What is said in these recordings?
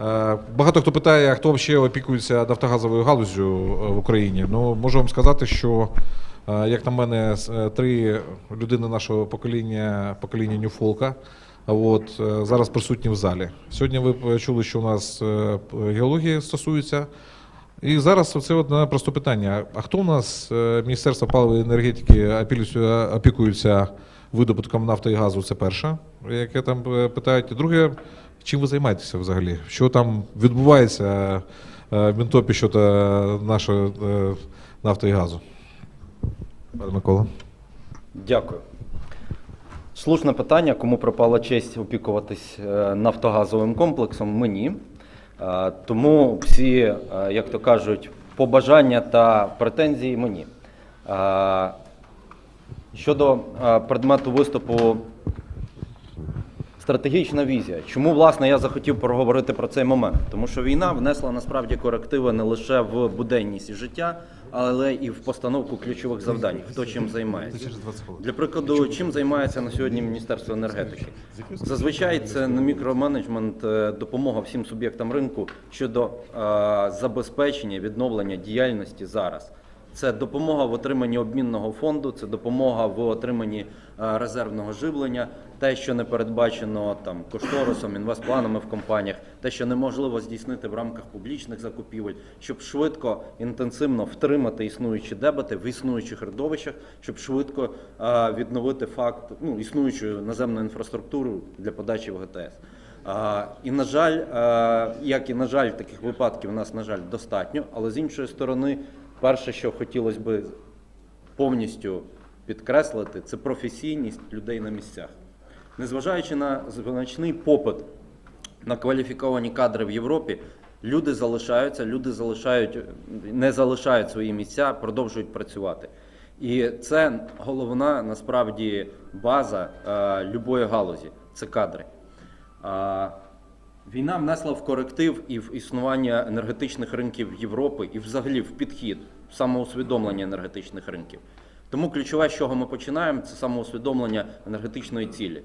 Е, Багато хто питає, хто ще опікується нафтогазовою галуззю е, в Україні. Ну, можу вам сказати, що, е, як на мене, три людини нашого покоління, покоління Ньюфолка, от, зараз присутні в залі. Сьогодні ви чули, що у нас геологія стосується. І зараз це одне просте питання. А хто у нас е, Міністерство паливої енергетики опікується видобутком нафти і газу? Це перше, яке там е, питають. Друге, чим ви займаєтеся взагалі? Що там відбувається е, в Мінтопі щодо нашої е, нафти і газу? Пане Микола. Дякую. Слушне питання, кому припала честь опікуватись е, нафтогазовим комплексом, мені. Е, Тому всі, е, як то кажуть, побажання та претензії мені. Е, Щодо предмету виступу стратегічна візія. Чому власне я захотів проговорити про цей момент? Тому що війна внесла насправді корективи не лише в буденність і життя, але і в постановку ключових завдань, хто чим займається. Для прикладу, чим займається на сьогодні Міністерство енергетики? Зазвичай це не мікроменеджмент, е, допомога всім суб'єктам ринку щодо е, забезпечення відновлення діяльності зараз. Це допомога в отриманні обмінного фонду, це допомога в отриманні е, резервного живлення, те, що не передбачено там кошторисом, інвестпланами в компаніях, те, що неможливо здійснити в рамках публічних закупівель, щоб швидко інтенсивно втримати існуючі дебати в існуючих родовищах, щоб швидко е, відновити факт ну, існуючу наземну інфраструктуру для подачі в ГТС. А, І на жаль, е, як і на жаль, таких випадків у нас на жаль достатньо. Але з іншої сторони, перше, що хотілося би повністю підкреслити, це професійність людей на місцях. Незважаючи на значний попит на кваліфіковані кадри в Європі, люди залишаються, люди залишають, не залишають свої місця, продовжують працювати. І це головна насправді база е, любої галузі це кадри. А, Війна внесла в коректив і в існування енергетичних ринків Європи, і взагалі в підхід, в самоусвідомлення енергетичних ринків. Тому ключове, з чого ми починаємо, це самоусвідомлення енергетичної цілі.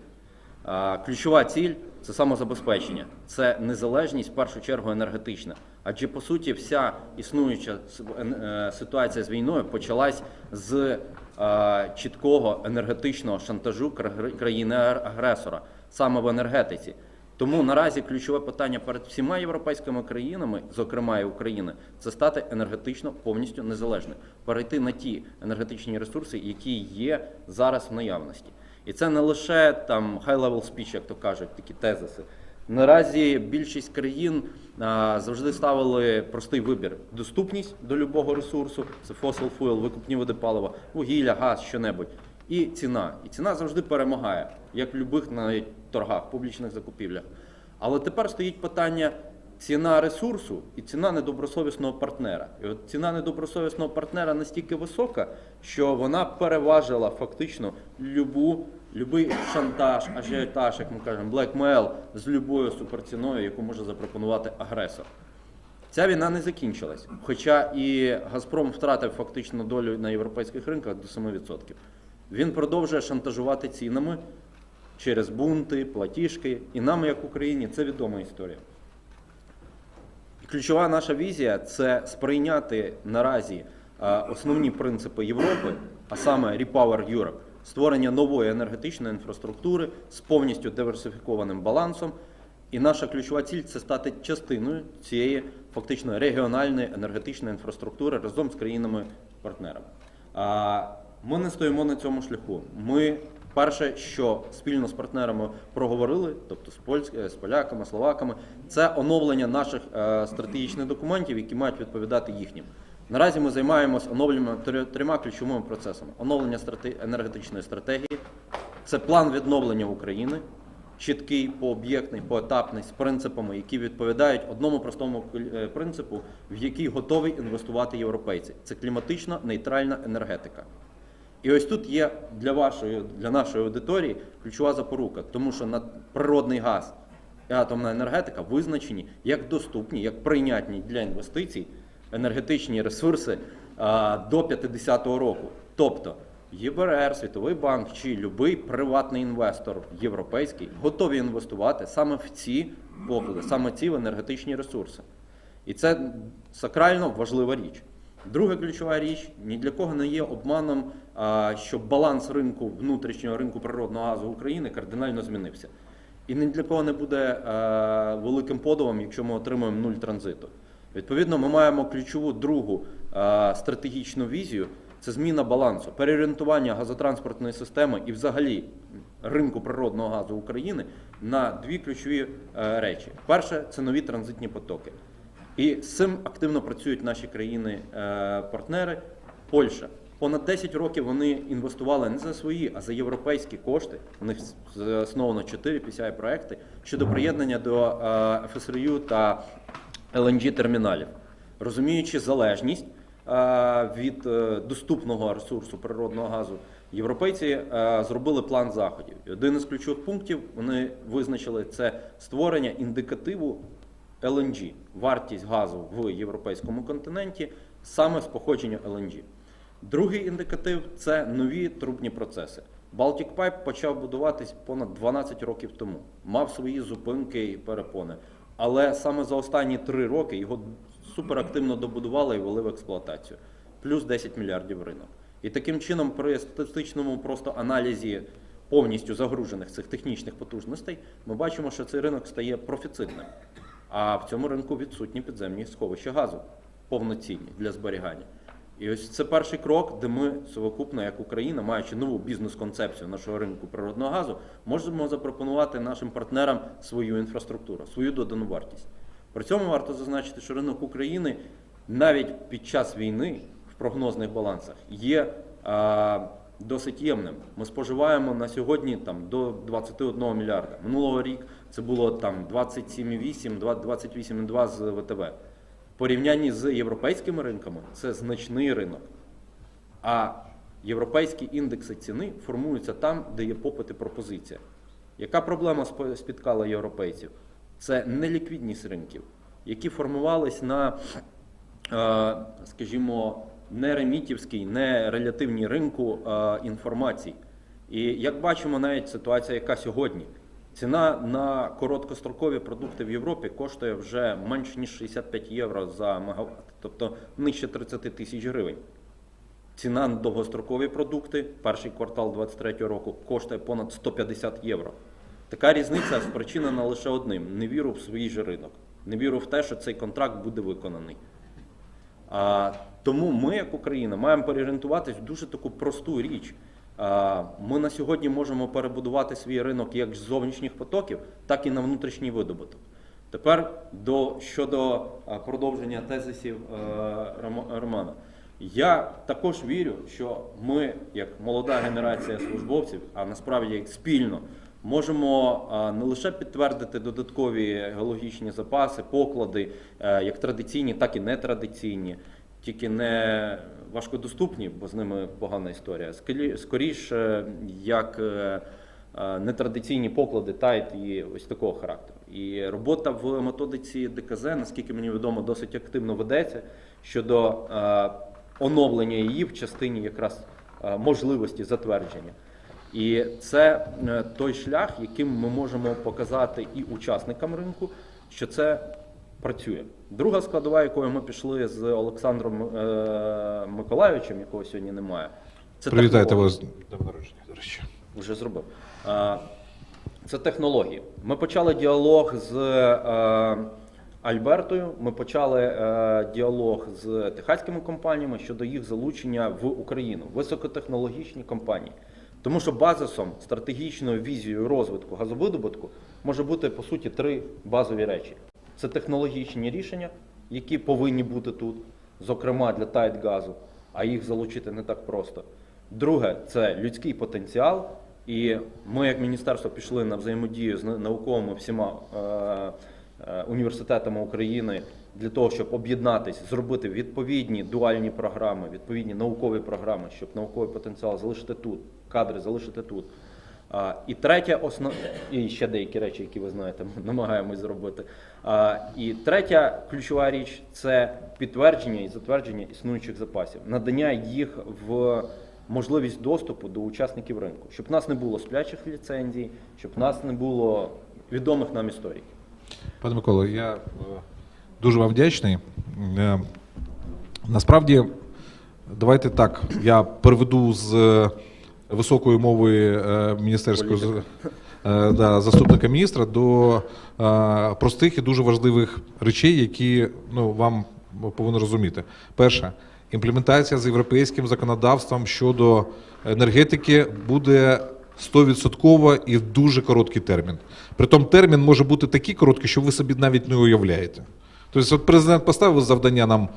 Ключова ціль це самозабезпечення, це незалежність в першу чергу енергетична. Адже по суті вся існуюча ен- е, ситуація з війною почалась з е, чіткого енергетичного шантажу країни-агресора саме в енергетиці. Тому наразі ключове питання перед всіма європейськими країнами, зокрема і України, це стати енергетично повністю незалежною, перейти на ті енергетичні ресурси, які є зараз в наявності. І це не лише там high-level speech, як то кажуть, такі тезиси. Наразі більшість країн а, завжди ставили простий вибір: доступність до любого ресурсу, це fossil fuel, викупні види палива, вугілля, газ, що-небудь. І ціна. І ціна завжди перемагає, як в будь-яких навіть торгах, публічних закупівлях. Але тепер стоїть питання ціна ресурсу і ціна недобросовісного партнера. І от ціна недобросовісного партнера настільки висока, що вона переважила фактично любу, любий шантаж, ажіотаж, як ми кажемо, блекмейл з любою суперціною, яку може запропонувати агресор. Ця війна не закінчилась. Хоча і Газпром втратив фактично долю на європейських ринках до 7%. Він продовжує шантажувати цінами через бунти, платіжки. І нам, як Україні, це відома історія. Ключова наша візія це сприйняти наразі е, основні принципи Європи, а саме Repower Europe, створення нової енергетичної інфраструктури з повністю диверсифікованим балансом. І наша ключова ціль це стати частиною цієї фактично регіональної енергетичної інфраструктури разом з країнами-партнерами. Ми не стоїмо на цьому шляху. Ми перше, що спільно з партнерами проговорили, тобто з польськ- з поляками, словаками, це оновлення наших е, стратегічних документів, які мають відповідати їхнім. Наразі ми займаємося оновленням трьома ключовими процесами: оновлення страте- енергетичної стратегії, це план відновлення України, чіткий, пооб'єктний, поетапний, з принципами, які відповідають одному простому е, принципу, в який готові інвестувати європейці. Це кліматично нейтральна енергетика. І ось тут є для вашої, для нашої аудиторії ключова запорука, тому що на природний газ і атомна енергетика визначені як доступні, як прийнятні для інвестицій енергетичні ресурси а, до 50-го року. Тобто ЄБРР, Світовий банк чи будь-який приватний інвестор європейський готові інвестувати саме в ці поклади, саме ці в енергетичні ресурси. І це сакрально важлива річ. Друга ключова річ ні для кого не є обманом, а, що баланс ринку внутрішнього ринку природного газу України кардинально змінився. І ні для кого не буде е, великим подивом, якщо ми отримаємо нуль транзиту. Відповідно, ми маємо ключову другу е, стратегічну візію це зміна балансу, переорієнтування газотранспортної системи і взагалі ринку природного газу України на дві ключові е, речі: перше це нові транзитні потоки. І з цим активно працюють наші країни-партнери. Польща. Понад 10 років вони інвестували не за свої, а за європейські кошти. У них засновано 4 PCI проекти щодо приєднання до е, ФСРЮ та LNG терміналів, розуміючи залежність е, від е, доступного ресурсу природного газу. Європейці е, зробили план заходів. І один із ключових пунктів вони визначили це створення індикативу LNG, вартість газу в європейському континенті саме з походження LNG. Другий індикатив це нові трубні процеси. Baltic Pipe почав будуватись понад 12 років тому, мав свої зупинки і перепони. Але саме за останні три роки його суперактивно добудували і ввели в експлуатацію. Плюс 10 мільярдів ринок. І таким чином, при статистичному просто аналізі повністю загружених цих технічних потужностей, ми бачимо, що цей ринок стає профіцитним. А в цьому ринку відсутні підземні сховища газу, повноцінні для зберігання. І ось це перший крок, де ми совокупно, як Україна, маючи нову бізнес-концепцію нашого ринку природного газу, можемо запропонувати нашим партнерам свою інфраструктуру, свою додану вартість. При цьому варто зазначити, що ринок України навіть під час війни в прогнозних балансах є а, досить ємним. Ми споживаємо на сьогодні там до 21 мільярда. Минулого рік це було там 27,8, 28,2 з ВТВ. Порівнянні з європейськими ринками це значний ринок. А європейські індекси ціни формуються там, де є попит і пропозиція. Яка проблема спіткала європейців? Це неліквідність ринків, які формувались на, е, скажімо, не ремітівській, не релятивній ринку е, інформації. І як бачимо, навіть ситуація, яка сьогодні. Ціна на короткострокові продукти в Європі коштує вже менш ніж 65 євро за мегаватт, тобто нижче 30 тисяч гривень. Ціна на довгострокові продукти, перший квартал 2023 року, коштує понад 150 євро. Така різниця спричинена лише одним: невіру в свій же ринок, невіру в те, що цей контракт буде виконаний. А, тому ми, як Україна, маємо переорієнтуватись в дуже таку просту річ. А, ми на сьогодні можемо перебудувати свій ринок як з зовнішніх потоків, так і на внутрішній видобуток. Тепер до, щодо продовження тезисів е, Романа. Я також вірю, що ми, як молода генерація службовців, а насправді спільно, можемо не лише підтвердити додаткові геологічні запаси, поклади, е, як традиційні, так і нетрадиційні, тільки не важкодоступні, бо з ними погана історія. Скоріше, як е, е, нетрадиційні поклади тайт і ось такого характеру. І робота в методиці ДКЗ, наскільки мені відомо, досить активно ведеться щодо е, оновлення її в частині якраз можливості затвердження. І це той шлях, яким ми можемо показати і учасникам ринку, що це працює. Друга складова, якою ми пішли з Олександром е, Миколайовичем, якого сьогодні немає, це Привітайте вас з днем народження, до речі. Вже зробив. А, Це технології. Ми почали діалог з е, Альбертою. Ми почали е, діалог з техаськими компаніями щодо їх залучення в Україну, високотехнологічні компанії. Тому що базисом стратегічною візією розвитку газовидобутку може бути по суті три базові речі: це технологічні рішення, які повинні бути тут, зокрема для тайт газу, а їх залучити не так просто. Друге це людський потенціал. І ми, як міністерство, пішли на взаємодію з науковими всіма е, е, університетами України для того, щоб об'єднатися, зробити відповідні дуальні програми, відповідні наукові програми, щоб науковий потенціал залишити тут, кадри залишити тут. І третя основ... і ще деякі речі, які ви знаєте, ми намагаємось зробити. І третя ключова річ це підтвердження і затвердження існуючих запасів, надання їх в можливість доступу до учасників ринку, щоб в нас не було сплячих ліцензій, щоб в нас не було відомих нам історій. Пане Миколо, я е, дуже вам вдячний. Е, Насправді, давайте так, я переведу з високої мови е, міністерського е, да, заступника міністра до е, простих і дуже важливих речей, які ну, вам повинні розуміти. Перше, імплементація з європейським законодавством щодо енергетики буде 100% і в дуже короткий термін. Притом термін може бути такий короткий, що ви собі навіть не уявляєте. Тобто, от президент поставив завдання нам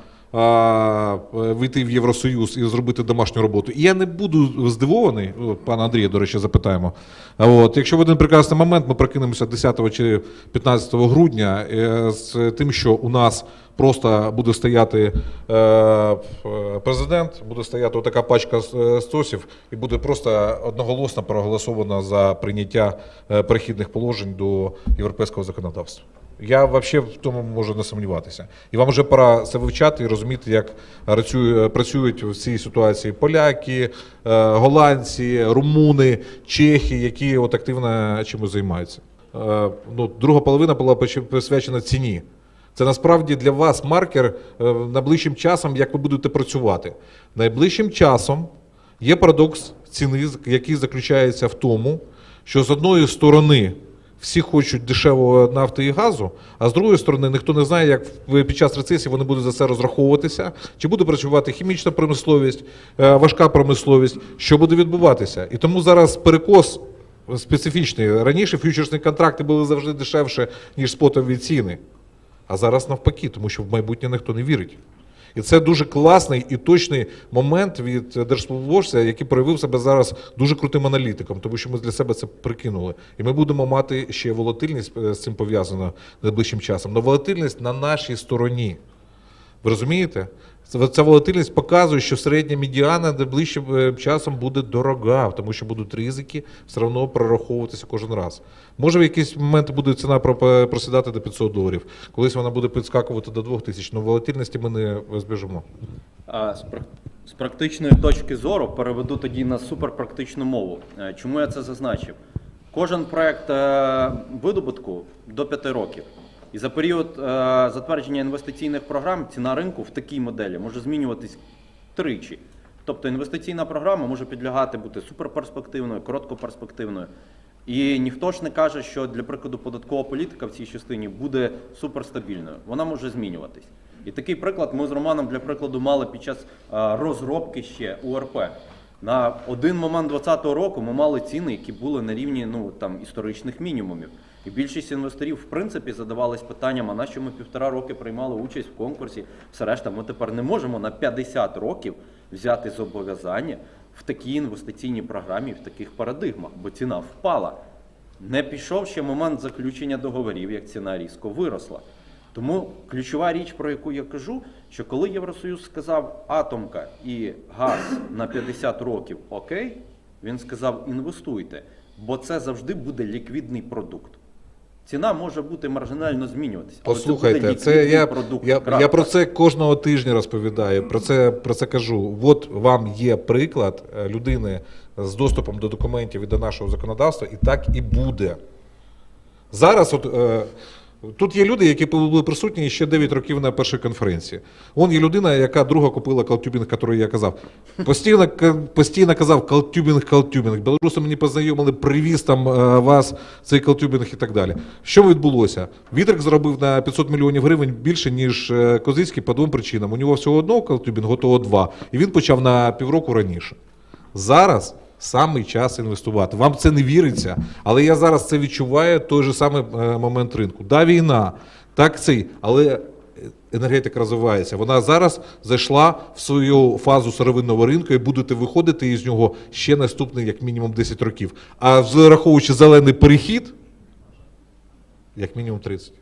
вийти в Євросоюз і зробити домашню роботу. І я не буду здивований, пана Андрія, до речі, запитаємо. От, якщо в один прекрасний момент ми прокинемося 10 чи 15 грудня е, з тим, що у нас просто буде стояти е, президент, буде стояти така пачка е, стосів, і буде просто одноголосно проголосовано за прийняття перехідних положень до європейського законодавства. Я взагалі в тому можу не сумніватися. І вам вже пора це вивчати і розуміти, як працюють в цій ситуації поляки, е, голландці, румуни, чехи, які от активно чимось займаються. Е, Ну, друга половина була присвячена ціні. Це насправді для вас маркер е, найближчим часом, як ви будете працювати. Найближчим часом є парадокс ціни, який заключається в тому, що з одної сторони всі хочуть дешевого нафти і газу, а з другої сторони ніхто не знає, як під час рецесії вони будуть за це розраховуватися, чи буде працювати хімічна промисловість, е, важка промисловість, що буде відбуватися. І тому зараз перекос специфічний. Раніше фьючерсні контракти були завжди дешевше, ніж спотові ціни. А зараз навпаки, тому що в майбутнє ніхто не вірить. І це дуже класний і точний момент від держслужбовця, який проявив себе зараз дуже крутим аналітиком, тому що ми для себе це прикинули. І ми будемо мати ще волатильність е, з цим пов'язано найближчим часом. Но волатильність на нашій стороні. Ви розумієте? Ця волатильність показує, що середня медіана найближчим е, часом буде дорога, тому що будуть ризики все одно прораховуватися кожен раз. Може, в якийсь момент буде ціна просідати до 500 доларів, колись вона буде підскакувати до 2000, але волатильності ми не збіжимо. А з, практичної точки зору переведу тоді на суперпрактичну мову. Е, Чому я це зазначив? Кожен проект е, видобутку до 5 років. І за період е, затвердження інвестиційних програм ціна ринку в такій моделі може змінюватись тричі. Тобто інвестиційна програма може підлягати бути суперперспективною, короткоперспективною. І ніхто ж не каже, що для прикладу податкова політика в цій частині буде суперстабільною. Вона може змінюватись. І такий приклад ми з Романом для прикладу мали під час а, розробки ще УРП. На один момент 2020 року ми мали ціни, які були на рівні ну там історичних мінімумів. І більшість інвесторів, в принципі, задавались питанням, а на що ми півтора роки приймали участь в конкурсі, все решта, ми тепер не можемо на 50 років взяти зобов'язання в такій інвестиційній програмі, в таких парадигмах, бо ціна впала. Не пішов ще момент заключення договорів, як ціна різко виросла. Тому ключова річ, про яку я кажу, що коли Євросоюз сказав атомка і газ на 50 років окей, він сказав інвестуйте, бо це завжди буде ліквідний продукт. Ціна може бути маржинально змінюватися. Послухайте, це це я, продукт. я, я про це кожного тижня розповідаю. Про це, про це кажу. От вам є приклад е, людини з доступом до документів і до нашого законодавства, і так і буде. Зараз, от е, тут є люди, які були присутні ще 9 років на першій конференції. Вон є людина, яка друга купила калтюбінг, який я казав. Постійно, постійно казав калтюбінг, калтюбінг. Білоруси мені познайомили, привіз там е, вас цей калтюбінг і так далі. Що відбулося? Вітрик заробив на 500 мільйонів гривень більше, ніж е, Козицький по двом причинам. У нього всього одного калтюбінгу, того два. І він почав на півроку раніше. Зараз самий час інвестувати. Вам це не віриться, але я зараз це відчуваю той же самий е, момент ринку. Да, війна, так цей, але енергетика розвивається. Вона зараз зайшла в свою фазу сировинного ринку і будете виходити із нього ще наступний, як мінімум, 10 років. А враховуючи зелений перехід, як мінімум 30.